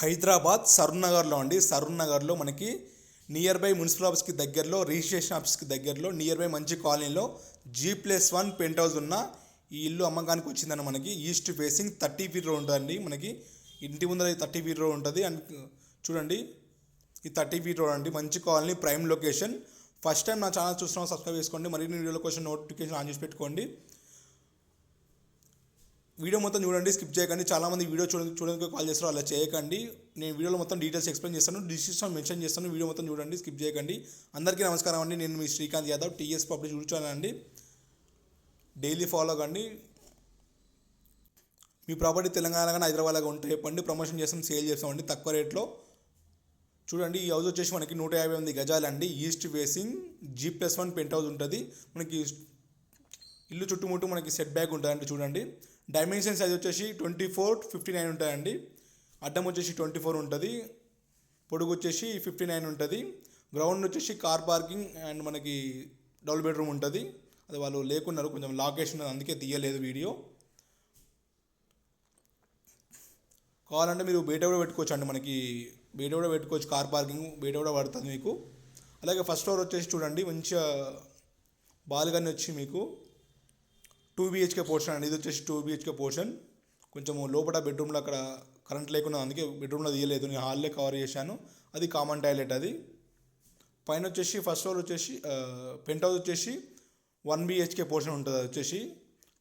హైదరాబాద్ సరూర్ నగర్లో అండి. సరూర్ నగర్లో మనకి నియర్ బై మున్సిపల్ ఆఫీస్కి దగ్గరలో రిజిస్ట్రేషన్ ఆఫీస్కి దగ్గరలో నియర్ బై మంచి కాలనీలో G plus one penthouse ఉన్న ఈ ఇల్లు అమ్మకానికి వచ్చిందని మనకి. East facing thirty feet road ఉంటుందండి మనకి ఇంటి ముందర థర్టీ ఫీట్ రోడ్ ఉంటుంది. అండ్ చూడండి ఈ థర్టీ ఫీట్ రోడ్ అండి. మంచి colony prime location first time నా ఛానల్ చూస్తున్నాం సబ్స్క్రైబ్ చేసుకోండి. మరిన్ని వీడియోల కోసం నోటిఫికేషన్ ఆన్ చేసి పెట్టుకోండి. వీడియో మొత్తం చూడండి స్కిప్ చేయకండి. చాలామంది వీడియో చూడ చూడడానికి కాల్ చేస్తారు అలా చేయకండి. నేను వీడియోలో మొత్తం డీటెయిల్స్ ఎక్స్ప్లెయిన్ చేస్తాను డిస్క్రిప్షన్ మెన్షన్ చేస్తాను వీడియో మొత్తం చూడండి స్కిప్ చేయకండి. అందరికీ నమస్కారం అండి. నేను మీ శ్రీకాంత్ యాదవ్ టీఎస్ పబ్లిష్ చూచానండి డైలీ ఫాలో కండి. మీ ప్రాపర్టీ తెలంగాణ కానీ హైదరాబాద్లో ఉంటే చెప్పండి. ప్రమోషన్ చేస్తాం సేల్ చేస్తామండి తక్కువ రేట్లో. చూడండి ఈ హౌస్ వచ్చేసి మనకి నూట యాభై ఎనిమిది గజాలండి east facing G plus one penthouse ఉంటుంది. మనకి ఇల్లు చుట్టుముట్టు మనకి సెట్ బ్యాక్ ఉంటుందండి చూడండి. డైమెన్షన్ సైజ్ వచ్చేసి ట్వంటీ ఫోర్ ఫిఫ్టీ నైన్ ఉంటాయండి. అడ్డం వచ్చేసి ట్వంటీ ఫోర్ ఉంటుంది. పొడుగు వచ్చేసి ఫిఫ్టీ నైన్ ఉంటుంది. గ్రౌండ్ వచ్చేసి కార్ పార్కింగ్ అండ్ మనకి డబుల్ బెడ్రూమ్ ఉంటుంది. అది వాళ్ళు లేకున్నారు కొంచెం లాకేషన్ అందుకే తీయలేదు వీడియో. కావాలంటే మీరు బయట కూడా పెట్టుకోవచ్చు అండి మనకి. బయట కూడా పెట్టుకోవచ్చు కార్ పార్కింగ్ బయట కూడా పడుతుంది మీకు. అలాగే ఫస్ట్ ఫ్లోర్ వచ్చేసి చూడండి మంచిగా బాల్కనీ వచ్చి మీకు టూ బిహెచ్కే పోర్షన్ అండి. ఇది వచ్చేసి టూ బిహెచ్కే పోర్షన్. కొంచెం లోపల బెడ్రూమ్లో అక్కడ కరెంట్ లేకుండా అందుకే బెడ్రూమ్లో తీయలేదు. నేను హాల్లో కవర్ చేశాను. అది కామన్ టాయిలెట్ అది. పైన వచ్చేసి ఫస్ట్ ఫ్లోర్ వచ్చేసి పెంట్ హౌస్ వచ్చేసి వన్ బిహెచ్కే పోర్షన్ ఉంటుంది అది వచ్చేసి.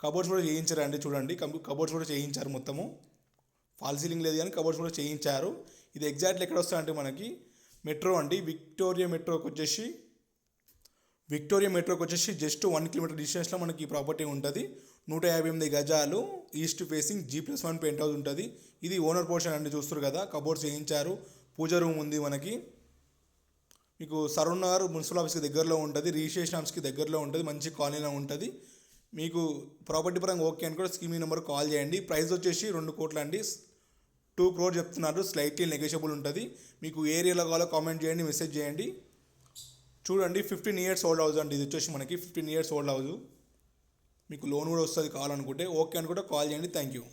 కబోర్డ్స్ కూడా చేయించారండి చూడండి. కబోర్డ్స్ కూడా చేయించారు మొత్తము. ఫాల్ సీలింగ్ లేదు కానీ కబోర్డ్స్ కూడా చేయించారు. ఇది ఎగ్జాక్ట్లీ ఎక్కడ వస్తాయంటే మనకి మెట్రో అండి. విక్టోరియా మెట్రోకి వచ్చేసి విక్టోరియా మెట్రోకి వచ్చేసి జస్ట్ వన్ కిలోమీటర్ డిస్టెన్స్లో మనకి ఈ ప్రాపర్టీ ఉంటుంది. నూట యాభై ఎనిమిది గజాలు east facing G plus one penthouse ఉంటుంది. ఇది ఓనర్ పోర్షన్ అండి చూస్తారు కదా కబోర్డ్స్ చేయించారు పూజ రూమ్ ఉంది మనకి. మీకు సరూర్ నగర్ మున్సిపల్ ఆఫీస్కి దగ్గరలో ఉంటుంది రిజిస్ట్రేషన్ ఆఫీస్కి దగ్గరలో ఉంటుంది మంచి కాలనీలో ఉంటుంది. మీకు ప్రాపర్టీ పరంగా ఓకే అని కూడా స్కీమ్ నెంబర్ కాల్ చేయండి. ప్రైస్ వచ్చేసి రెండు కోట్ల అండి. టూ క్రోర్ చెప్తున్నారు స్లైట్లీ నెగోషియబుల్ ఉంటుంది. మీకు ఏరియాలో కావాలో కామెంట్ చేయండి మెసేజ్ చేయండి. చూడండి ఫిఫ్టీన్ ఇయర్స్ ఓల్డ్ హౌస్ అండి. ఇది వచ్చేసి మనకి ఫిఫ్టీన్ ఇయర్స్ ఓల్డ్ హౌస్ మీకు లోన్ కూడా వస్తుంది కావాలనుకుంటే ఓకే అనుకుంటే కాల్ చేయండి. Thank you